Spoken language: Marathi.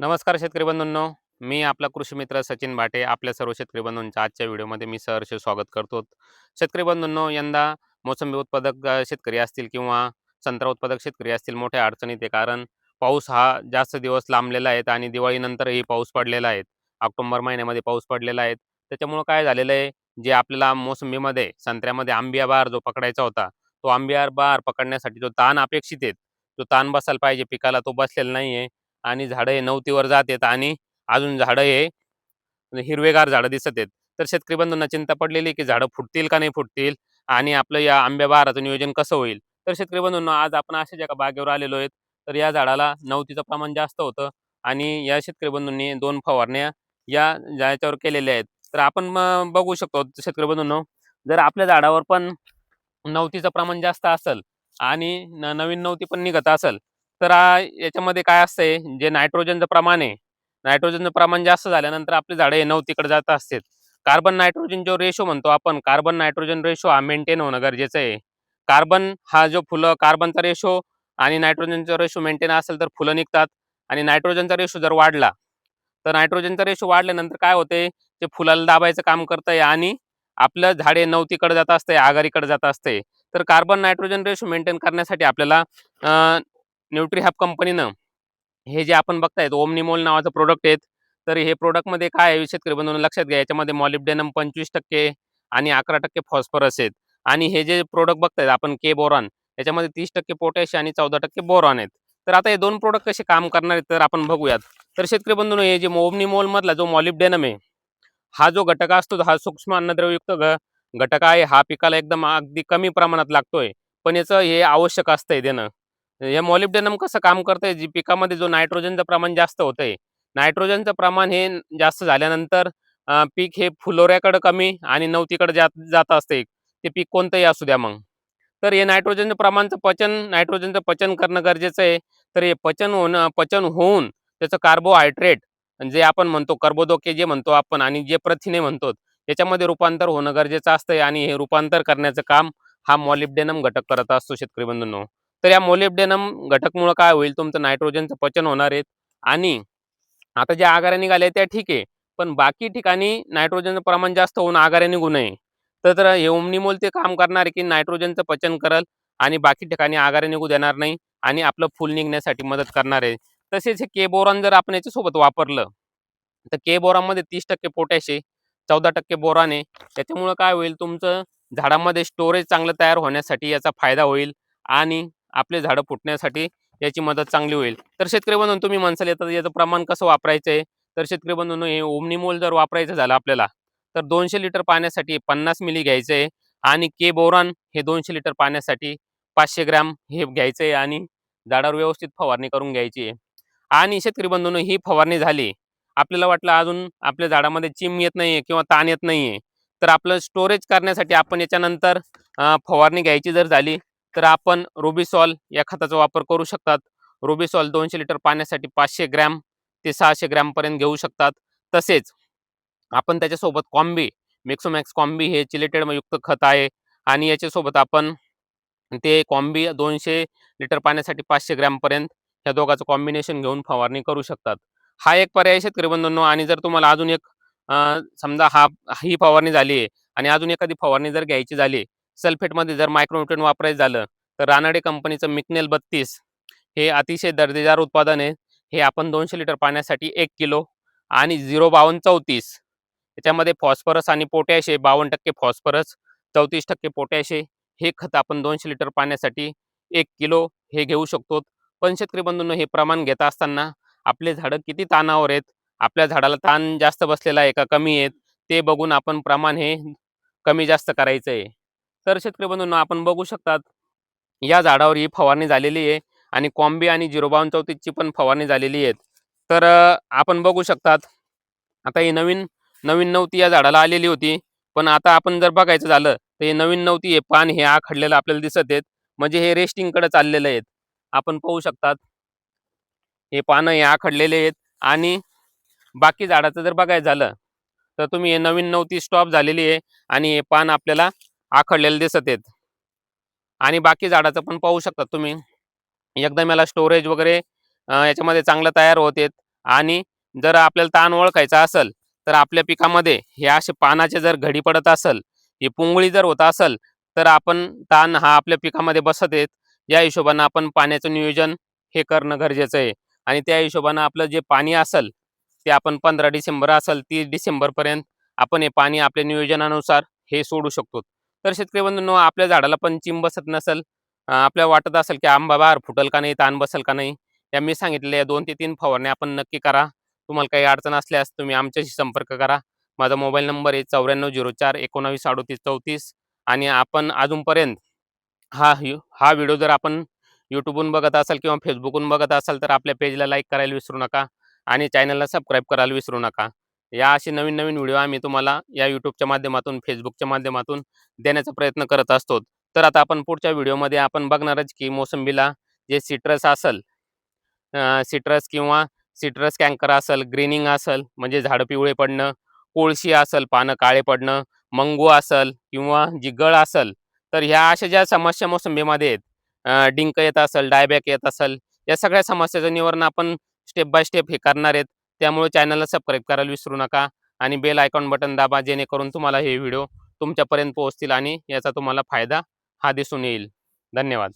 नमस्कार शेतकरी बंधूंनो. मी आपला कृषी मित्र सचिन भाटे. आपल्या सर्व शेतकरी बंधूंच्या आजच्या व्हिडिओमध्ये मी सहर्ष स्वागत करतो. शेतकरी बंधूंनो यंदा मोसंबी उत्पादक शेतकरी असतील किंवा संत्रा उत्पादक शेतकरी असतील मोठ्या अडचणीत आहे. कारण पाऊस हा जास्त दिवस लांबलेला आहे आणि दिवाळीनंतरही पाऊस पडलेला आहे. ऑक्टोबर महिन्यामध्ये पाऊस पडलेला आहे. त्याच्यामुळं काय झालेलं आहे? जे आपल्याला मोसंबीमध्ये संत्र्यामध्ये आंबिया बहार जो पकडायचा होता तो आंबिया बहार पकडण्यासाठी जो ताण अपेक्षित आहे जो ताण बसायला पाहिजे पिकाला तो बसलेला नाही आहे आणि झाडं हे नवतीवर जात आहेत आणि अजून झाडं हे हिरवेगार झाडं दिसत आहेत. तर शेतकरी बंधूंना चिंता पडलेली की झाडं फुटतील का नाही फुटतील आणि आपलं या आंब्या बहाराचं नियोजन कसं होईल? तर शेतकरी बंधूंना आज आपण अशा ज्या बागेवर आलेलो आहेत. तर या झाडाला नवतीचं प्रमाण जास्त होतं आणि या शेतकरी बंधूंनी दोन फवारण्या या याच्यावर केलेल्या आहेत. तर आपण बघू शकतो शेतकरी बंधूंनो जर आपल्या झाडावर पण नवतीचं प्रमाण जास्त असेल आणि नवीन नवती पण निघत असेल तर याच्यामध्ये काय असतंय जे नायट्रोजनचं प्रमाण आहे नायट्रोजनचं प्रमाण जास्त झाल्यानंतर आपली झाडं हे तिकडे जात असतात कार्बन नायट्रोजन जो रेशो म्हणतो आपण कार्बन नायट्रोजन रेशो हा मेंटेन होणं गरजेचं आहे. कार्बन हा जो फुलं कार्बनचा रेशो आणि नायट्रोजनचा रेशो मेंटेन असेल तर फुलं निघतात आणि नायट्रोजनचा रेशो जर वाढला तर नायट्रोजनचा रेशो वाढल्यानंतर काय होते ते फुलाला दाबायचं काम करतंय आणि आपलं झाडे नवतीकडे जात असते आघाडीकडे जात असते तर कार्बन नायट्रोजन रेशो मेंटेन करण्यासाठी आपल्याला न्यूट्री हॅप कंपनीनं हे जे आपण बघतायत ओमनिमोल नावाचं प्रोडक्ट आहेत. तर हे प्रोडक्टमध्ये काय आहे? शेतकरी बंधून लक्षात घ्या याच्यामध्ये मॉलिब्डेनम पंचवीस टक्के आणि अकरा टक्के फॉस्फरस आहेत. आणि हे जे प्रोडक्ट बघतायत आपण के बोरॉन याच्यामध्ये तीस टक्के पोटॅश आणि चौदा टक्के बोरॉन आहेत. तर आता हे दोन प्रोडक्ट कसे काम करणार आहेत तर आपण बघूयात. तर शेतकरी बंधून हे जे ओमनिमोलमधला जो मॉलिब्डेनम आहे हा जो घटक असतो हा सूक्ष्म अन्नद्रवयुक्त घ घटक आहे. हा पिकाला एकदम अगदी कमी प्रमाणात लागतोय. पण याचं हे आवश्यक असतंय देणं. हे मॉलिब्डेनम कसं काम करतंय? जी पिकामध्ये जो नायट्रोजनचं प्रमाण जास्त होतंय. नायट्रोजनचं प्रमाण हे जास्त झाल्यानंतर पीक हे फुलोऱ्याकडे कमी आणि नवतीकडे जात जात असते ते पीक कोणतंही असू द्या मग. तर हे नायट्रोजनचं प्रमाणचं पचन नायट्रोजनचं पचन करणं गरजेचं आहे. तर हे पचन होणं पचन होऊन त्याचं कार्बोहायड्रेट जे आपण म्हणतो कर्बोदके जे म्हणतो आपण आणि जे प्रथिने म्हणतो याच्यामध्ये रूपांतर होणं गरजेचं असतंय आणि हे रूपांतर करण्याचं काम हा मॉलिब्डेनम घटक करत असतो शेतकरी बंधूंनो. तर या मोलेबडेनम घटकमुळं काय होईल? तुमचं नायट्रोजनचं पचन होणार आहे. आणि आता ज्या आगाऱ्या निघाल्या त्या ठीक आहे. पण बाकी ठिकाणी नायट्रोजनचं प्रमाण जास्त होऊन आगाऱ्या निघू नये. तर हे ओमनिमोल ते काम करणार आहे की नायट्रोजनचं पचन करल आणि बाकी ठिकाणी आगाऱ्या निघू देणार नाही आणि आपलं फुल निघण्यासाठी मदत करणार आहे. तसेच हे के बोरॉन जर आपण याच्यासोबत वापरलं तर के बोरामध्ये तीस टक्के पोटॅश आहे चौदा टक्के बोरान आहे. त्याच्यामुळं काय होईल? तुमचं झाडामध्ये स्टोरेज चांगलं तयार होण्यासाठी याचा फायदा होईल आणि आपले झाडं फुटण्यासाठी याची मदत चांगली होईल. तर शेतकरी बंधून तुम्ही म्हणसाल येतात याचं प्रमाण कसं वापरायचं आहे तर शेतकरी बंधून हे ओमनिमोल जर वापरायचं झालं आपल्याला तर दोनशे लिटर पाण्यासाठी पन्नास मिली घ्यायचं आहे आणि के बोरान हे दोनशे लिटर पाण्यासाठी पाचशे ग्रॅम हे घ्यायचं आहे आणि झाडावर व्यवस्थित फवारणी करून घ्यायची आहे. आणि शेतकरी बंधूंनो ही फवारणी झाली आपल्याला वाटलं अजून आपल्या झाडामध्ये चिम येत नाहीये किंवा ताण येत नाहीये. तर आपलं स्टोरेज करण्यासाठी आपण याच्यानंतर फवारणी घ्यायची जर झाली तर आपण रुबिसॉल या खताचा वापर करू शकतात. रुबिसॉल दोनशे लिटर पाण्यासाठी पाचशे ग्रॅम ते सहाशे ग्रॅमपर्यंत घेऊ शकतात. तसेच आपण त्याच्यासोबत कॉम्बी मिक्सोमॅक्स कॉम्बी हे चिलेटेड युक्त खत आहे आणि याच्यासोबत आपण ते कॉम्बी दोनशे लिटर पाण्यासाठी पाचशे ग्रॅमपर्यंत ह्या दोघांचं कॉम्बिनेशन घेऊन फवारणी करू शकतात. हा एक पर्याय शेतकरी बंधूंनो आणि जर तुम्हाला अजून एक समजा हा ही फवारणी झाली आहे आणि अजून एखादी फवारणी जर घ्यायची झाली सल्फेटमध्ये जर मायक्रोन्युट्रन वापरायचं झालं तर रानाडे कंपनीचं मिकनेल बत्तीस हे अतिशय दर्जेदार उत्पादन आहे. हे आपण दोनशे लिटर पाण्यासाठी एक किलो आणि झिरो बावन्न चौतीस. याच्यामध्ये फॉस्फरस आणि पोटॅश आहे बावन्न टक्के फॉस्फरस चौतीस टक्के पोटॅश आहे. हे खत आपण दोनशे लिटर पाण्यासाठी एक किलो हे घेऊ शकतो. पण शेतकरी बंधूंनो हे प्रमाण घेत असताना आपले झाडं किती ताणावर आहेत? आपल्या झाडाला ताण जास्त बसलेला आहे का? कमी आहेत? ते बघून आपण प्रमाण हे कमी जास्त करायचं आहे तर शेतकरी बंधूंना आपण बघू शकतात या झाडावर ही फवारणी झालेली आहे आणि कॉम्बी आणि झिरो बावन चौतीसची पण फवारणी झालेली आहेत. तर आपण बघू शकतात आता ही नवीन नवीन नवती या झाडाला आलेली होती. पण आता आपण जर बघायचं झालं तर हे नवीन नवती हे पान हे आखडलेलं आपल्याला दिसत आहेत. म्हणजे हे रेस्टिंगकडे चाललेलं आहेत. आपण पाहू शकतात हे पानं हे आखडलेले आहेत आणि बाकी झाडाचं जर बघायचं झालं तर तुम्ही हे नवीन नवती स्टॉप झालेली आहे आणि हे पान आपल्याला आखडलेले दिसत आहेत. आणि बाकी झाडाचं पण पाहू शकता तुम्ही. एकदम याला स्टोरेज वगैरे याच्यामध्ये चांगलं तयार होत आहेत. आणि जर आपल्याला ताण ओळखायचा असेल तर आपल्या पिकामध्ये हे असे पानाचे जर घडी पडत असेल ही पुंगळी जर होत असेल तर आपण ताण हा आपल्या पिकामध्ये बसत आहेत. या हिशोबानं आपण पाण्याचं नियोजन हे करणं गरजेचं आहे. आणि त्या हिशोबानं आपलं जे पाणी असेल ते आपण पंधरा डिसेंबर असेल तीस डिसेंबरपर्यंत आपण हे पाणी आपल्या नियोजनानुसार हे सोडू शकतो. तर शेतकरी बंधूंनो आपल्या झाडाला पण चिंब बसत नसेल आपल्या आपल्याला वाटत असेल की आंबा बाहेर फुटल का नाही ताण बसेल का नाही या मी सांगितलेल्या दोन ते तीन फवारण्या आपण नक्की करा. तुम्हाला काही अडचण असल्यास तुम्ही आमच्याशी संपर्क करा. माझा मोबाईल नंबर आहे चौऱ्याण्णव झिरो चार एकोणावीस अडोतीस चौतीस आणि आपण अजूनपर्यंत हा हा व्हिडिओ जर आपण यूट्यूबहून बघत असाल किंवा फेसबुकहून बघत असाल तर आपल्या पेजला लाईक करायला विसरू नका आणि चॅनलला सबस्क्राईब करायला विसरू नका. या असे नवीन नवीन व्हिडिओ आम्ही तुम्हाला या यूट्यूबच्या माध्यमातून फेसबुकच्या माध्यमातून देण्याचा प्रयत्न करत असतो. तर आता आपण पुढच्या व्हिडिओमध्ये आपण बघणारच की मोसंबीला जे सिट्रस असेल सिट्रस किंवा सिट्रस कँकर असेल ग्रीनिंग असेल म्हणजे झाडं पिवळे पडणं कोळशी असेल पानं काळे पडणं मंगू असेल किंवा जी गळ असेल तर ह्या अशा ज्या समस्या मोसंबीमध्ये आहेत डिंक येत असेल डायबॅक येत असेल या सगळ्या समस्याचं निवारण आपण स्टेप बाय स्टेप हे करणार आहेत. त्यामुळे चॅनलला सबस्क्राईब करायला विसरू नका आणि बेल आयकॉन बटन दाबा जेणेकरून तुम्हाला हे व्हिडिओ तुमच्यापर्यंत पोहोचतील आणि याचा तुम्हाला फायदा हा दिसून येईल. धन्यवाद.